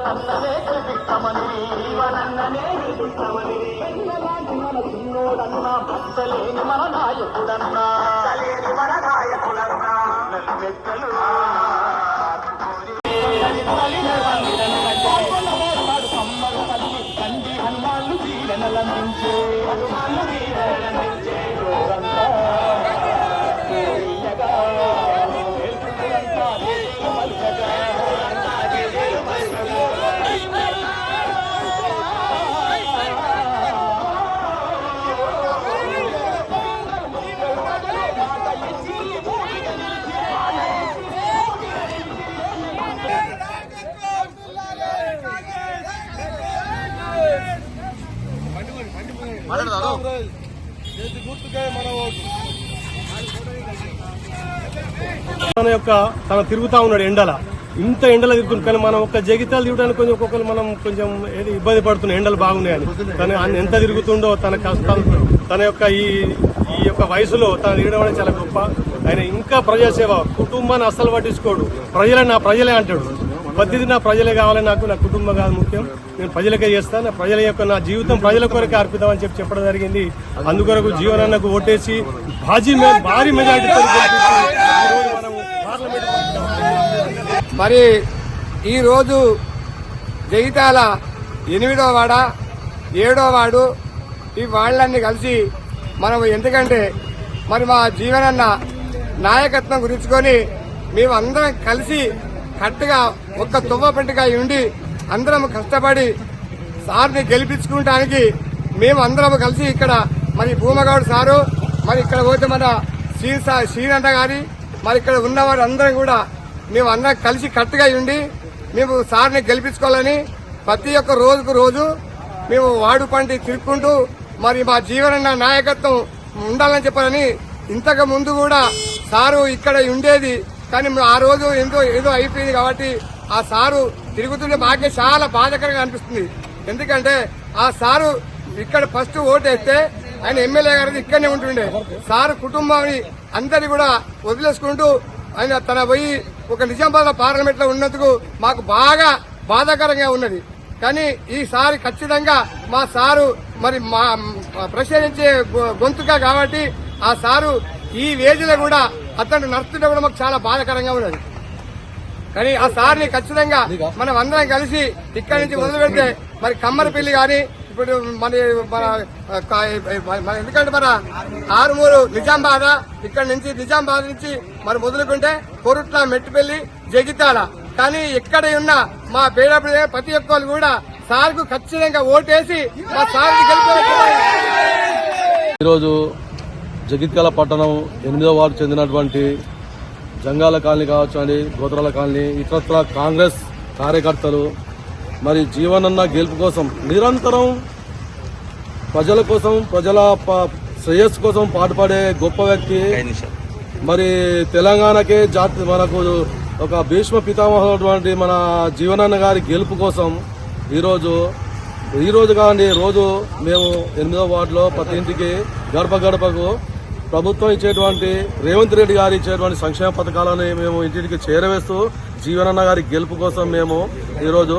జీవనన్ననే గెలిపిస్తామని జీవనన్ననే గెలిపిస్తామని ఎన్నలాంటి మన చిన్నోడన్నా భక్తలేని మన నాయకుడన్నా భక్తలేని మన నాయకుడన్నా నల్లెక్కలు కండి హనుమాన్లు జీవనలందించే హనుమాన్లు మన యొక్క తన తిరుగుతా ఉన్నాడు ఎండల. ఇంత ఎండల తిరుగుతుంది కానీ మనం ఒక జగితాలు తిరగడానికి కొంచెం ఒక్కొక్కరు మనం కొంచెం ఏది ఇబ్బంది పడుతున్నాం ఎండలు బాగున్నాయని. కానీ ఆయన ఎంత తిరుగుతుండో తన కష్టాలు తన యొక్క ఈ ఈ యొక్క వయసులో తను తిరగడం అనేది చాలా గొప్ప. ఆయన ఇంకా ప్రజాసేవ కుటుంబాన్ని అస్సలు పట్టించుకోడు. ప్రజలే నా ప్రజలే అంటాడు. పద్ధతి నా ప్రజలే కావాలి నాకు నా కుటుంబం కాదు ముఖ్యం. నేను ప్రజలకే చేస్తాను. ప్రజల యొక్క నా జీవితం ప్రజల కొరకే అని చెప్పి చెప్పడం జరిగింది. అందుకొరకు జీవనాన్నకు ఓటేసి భాజీ భారీ మెజార్టీ మరి ఈరోజు జగితాల ఎనిమిదో వాడ ఏడో వాడు ఈ వాళ్ళన్నీ కలిసి మనం ఎందుకంటే మరి మా జీవనన్న నాయకత్వం గురించుకొని మేము అందరం కలిసి కట్టుగా ఒక్క తువ్వ పంటకాయ ఉండి అందరం కష్టపడి సార్ని గెలిపించుకోవడానికి మేము అందరం కలిసి ఇక్కడ మరి భూమగౌడ్ సారు మరి ఇక్కడ పోతే మన శ్రీ శ్రీనంట గారి మరి ఇక్కడ ఉన్నవారు అందరం కూడా మేము అందరం కలిసి కట్టుగా ఉండి మేము సార్ని గెలిపించుకోవాలని ప్రతి ఒక్క రోజుకు రోజు మేము వాడు పంటి తిరుక్కుంటూ మరి మా జీవన నాయకత్వం ఉండాలని చెప్పాలని ఇంతకు ముందు కూడా సారు ఇక్కడ ఉండేది కానీ ఆ రోజు ఎంతో ఏదో అయిపోయింది కాబట్టి ఆ సారు తిరుగుతుంటే మాకే చాలా బాధాకరంగా అనిపిస్తుంది. ఎందుకంటే ఆ సారు ఇక్కడ ఫస్ట్ ఓటు వేస్తే ఆయన ఎమ్మెల్యే గారిది ఇక్కడనే ఉంటుండే. సారు కుటుంబాన్ని అందరి కూడా వదిలేసుకుంటూ ఆయన తన పోయి ఒక నిజామాబాద్ పార్లమెంట్లో ఉన్నందుకు మాకు బాగా బాధాకరంగా ఉన్నది. కానీ ఈసారి ఖచ్చితంగా మా సారు మరి మా ప్రశ్నించే గొ- గొంతుగా కాబట్టి ఆ సారు ఈ వేదిలో కూడా అతను నడుస్తుంటే కూడా మాకు చాలా బాధాకరంగా ఉన్నది. కానీ ఆ సార్ని ఖచ్చితంగా మనం అందరం కలిసి ఇక్కడి నుంచి మొదలు పెడితే మరి కమ్మరపల్లి కానీ ఇప్పుడు మన మన ఎందుకంటే మన ఆరుమూరు నిజామాబాద్ ఇక్కడ నుంచి నిజామాబాద్ నుంచి మరి మొదలుకుంటే కొరుట్ల మెట్టుపల్లి జగిత్యాల. కానీ ఎక్కడ ఉన్న మా పేదప్పుడు ప్రతి ఒక్కరు కూడా సార్కు ఖచ్చితంగా ఓటేసి మా గెలుపు ఈరోజు జగిత్యాల పట్టణం ఎనిమిదో వార్డు చెందినటువంటి జంగాల కాలనీ కావచ్చు అని గోత్రాల కాలనీ ఇతరత్ర కాంగ్రెస్ కార్యకర్తలు మరి జీవనన్న గెలుపు కోసం నిరంతరం ప్రజల కోసం ప్రజల శ్రేయస్సు కోసం పాటుపడే గొప్ప వ్యక్తి. మరి తెలంగాణకే జాతి మనకు ఒక భీష్మ పితామహుడు మన జీవనన్న గారి గెలుపు కోసం ఈరోజు ఈ రోజు కానీ రోజు మేము ఎనిమిదో వార్డులో ప్రతి ఇంటికి గడప గడపకు ప్రభుత్వం ఇచ్చేటువంటి రేవంత్ రెడ్డి గారు ఇచ్చేటువంటి సంక్షేమ పథకాలను మేము ఇంటికి చేరవేస్తూ జీవనన్న గారి గెలుపు కోసం మేము ఈరోజు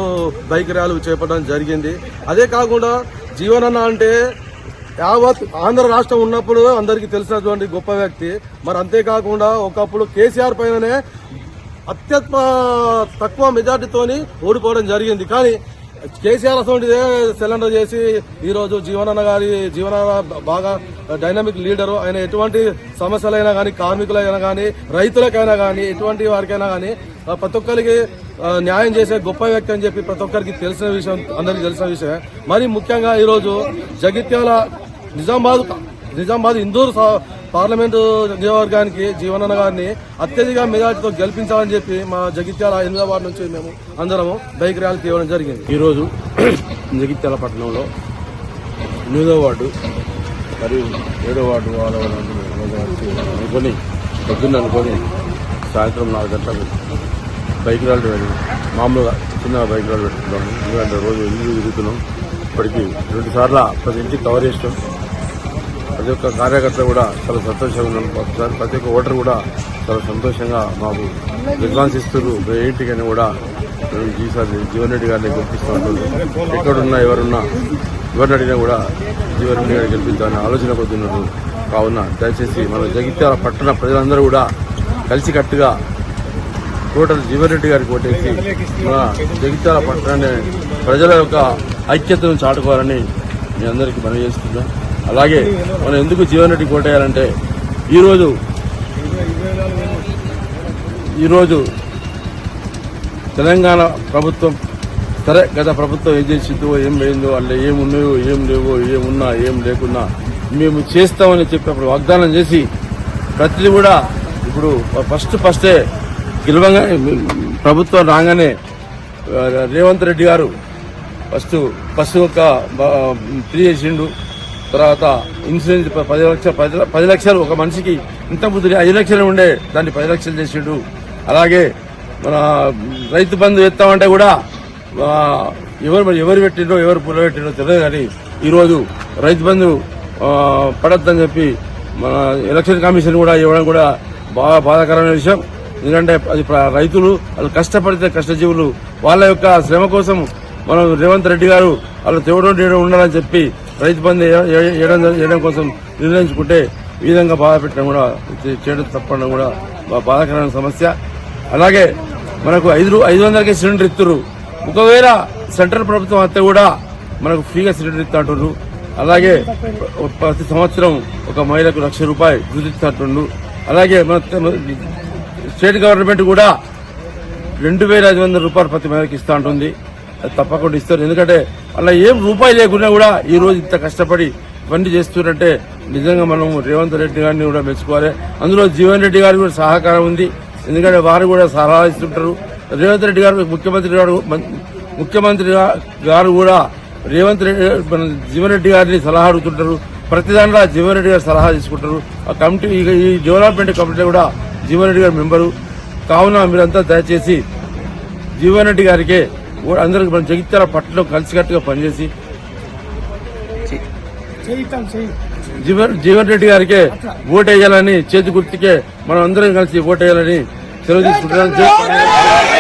బైక్ ర్యాలీ చేపట్టడం జరిగింది. అదే కాకుండా జీవనన్న అంటే యావత్ ఆంధ్ర రాష్ట్రం ఉన్నప్పుడు అందరికీ తెలిసినటువంటి గొప్ప వ్యక్తి. మరి అంతేకాకుండా ఒకప్పుడు కేసీఆర్ పైననే అత్యంత తక్కువ మెజార్టీతోని ఓడిపోవడం జరిగింది. కానీ కేసీఆర్ అటువంటిదే సిలిండర్ చేసి ఈరోజు జీవనన్న గారి జీవన బాగా డైనమిక్ లీడరు. ఆయన ఎటువంటి సమస్యలైనా కానీ కార్మికులైనా కానీ రైతులకైనా కానీ ఎటువంటి వారికైనా కానీ ప్రతి ఒక్కరికి న్యాయం చేసే గొప్ప వ్యక్తి అని చెప్పి ప్రతి ఒక్కరికి తెలిసిన విషయం అందరికీ తెలిసిన విషయమే. మరి ముఖ్యంగా ఈరోజు జగిత్యాల నిజామాబాద్ నిజామాబాద్ ఇందూరు పార్లమెంటు నియోజకవర్గానికి జీవనన్న గారిని అత్యధిక మెజార్టీతో గెలిపించాలని చెప్పి మా జగిత్యాల ఎనిమిదో వార్డు నుంచి మేము అందరము బైక్ ర్యాలీ తీయడం జరిగింది. ఈరోజు జగిత్యాల పట్టణంలో ఎనిమిదో వార్డు మరియు ఏడో వార్డు వాళ్ళ అనుకొని పొద్దున్న అనుకొని సాయంత్రం నాలుగు గంటలకు బైక్ ర్యాలీ వెళ్ళి మామూలుగా చిన్న బైక్ ర్యాలీ పెట్టుకున్నాము ఎందుకంటే రోజు ఇల్లు తిరుగుతున్నాం. ఇప్పటికి రెండు సార్లు ప్రతి ఇంటికి కవర్ చేస్తాం ప్రతి ఒక్క కార్యకర్త కూడా చాలా సంతోషంగా ఉన్నాం ప్రతి ఒక్క ఓటర్ కూడా చాలా సంతోషంగా మాకు రెస్పాన్స్ ఇస్తున్నారు. ఏ కూడా కూడా ఈసారి జీవన్ రెడ్డి గారిని గెలిపిస్తూ ఉంటుంది ఎక్కడున్నా ఎవరున్నా ఎవరిని అడిగినా కూడా జీవన్ రెడ్డి గారిని గెలిపిద్దామని ఆలోచన కొద్దిన్నారు కావున దయచేసి మన జగిత్యాల పట్టణ ప్రజలందరూ కూడా కలిసికట్టుగా టోటల్ జీవన్ రెడ్డి గారికి ఓటేసి మన జగిత్యాల పట్టణాన్ని ప్రజల యొక్క ఐక్యతను చాటుకోవాలని మీ అందరికీ మనం చేస్తున్నాం. అలాగే మనం ఎందుకు జీవన్ రెడ్డి కోటేయాలంటే ఈరోజు ఈరోజు తెలంగాణ ప్రభుత్వం సరే గత ప్రభుత్వం ఏం చేసిందో ఏం లేదో అల్ల ఏమున్నాయో ఏం లేవో ఏమున్నా ఏం లేకున్నా మేము చేస్తామని చెప్పినప్పుడు వాగ్దానం చేసి ప్రతిదీ కూడా ఇప్పుడు ఫస్ట్ ఫస్టే గెలవంగా ప్రభుత్వం రాగానే రేవంత్ రెడ్డి గారు ఫస్ట్ ఫస్ట్ ఒక ఫ్రీ చేసిండు. తర్వాత ఇన్సూరెన్స్ పది లక్షలు పది పది లక్షలు ఒక మనిషికి ఇంత ముందు ఐదు లక్షలు ఉండే దాన్ని పది లక్షలు చేసిండు. అలాగే మన రైతు బంధు ఎత్తామంటే కూడా ఎవరు మరి ఎవరు పెట్టిండో ఎవరు పుల్ల పెట్టిండో తెలియదు కానీ ఈరోజు రైతు బంధు పడద్దని పడొద్దని చెప్పి మన ఎలక్షన్ కమిషన్ కూడా ఇవ్వడం కూడా బాగా బాధాకరమైన విషయం. ఎందుకంటే అది రైతులు వాళ్ళు కష్టపడితే కష్టజీవులు వాళ్ళ యొక్క శ్రమ కోసం మనం రేవంత్ రెడ్డి గారు వాళ్ళు తేవడం ఉండాలని చెప్పి రైతు బంధు ఏ- ఏ- వేయడం వేయడం కోసం నిర్ణయించుకుంటే ఈ విధంగా బాధ పెట్టడం కూడా చేయడం తప్పడం కూడా మా బాధాకరమైన సమస్య. అలాగే మనకు ఐదు ఐదు వందలకే సిలిండర్ ఇస్తున్నారు ఒకవేళ సెంట్రల్ ప్రభుత్వం అంతా కూడా మనకు ఫ్రీగా సిలిండర్ ఇస్తాంటున్నారు అలాగే ప్రతి సంవత్సరం ఒక మహిళకు లక్ష రూపాయలు గుర్తిస్తున్నట్టుండు అలాగే మన స్టేట్ గవర్నమెంట్ కూడా రెండు వేల ఐదు వందల రూపాయలు ప్రతి మహిళకి ఇస్తూ ఉంటుంది తప్పకుండా ఇస్తారు. ఎందుకంటే అలా ఏం రూపాయి లేకున్నా కూడా ఈ రోజు ఇంత కష్టపడి ఇవన్నీ చేస్తున్నారంటే నిజంగా మనం రేవంత్ రెడ్డి గారిని కూడా మెచ్చుకోవాలి. అందులో జీవన్ రెడ్డి గారి కూడా సహకారం ఉంది. ఎందుకంటే వారు కూడా సలహా ఇస్తుంటారు. రేవంత్ రెడ్డి గారు ముఖ్యమంత్రి గారు ముఖ్యమంత్రి గారు కూడా రేవంత్ రెడ్డి మన జీవన్ రెడ్డి గారిని సలహా అడుగుతుంటారు. ప్రతి దాంట్లో జీవన్ రెడ్డి గారు సలహా తీసుకుంటారు. ఆ కమిటీ ఈ- డెవలప్మెంట్ కమిటీలో కూడా జీవన్ రెడ్డి గారు మెంబరు. కావున మీరంతా దయచేసి జీవన్ రెడ్డి గారికి అందరికి మన జగిత్యాల పట్టణంలో కలిసికట్టుగా పనిచేసి జీవన్ జీవన్ రెడ్డి గారికి ఓటు వేయాలని చేతి గుర్తుకే మనం అందరం కలిసి ఓటు వేయాలని సెలవు తీసుకుంటున్నాం.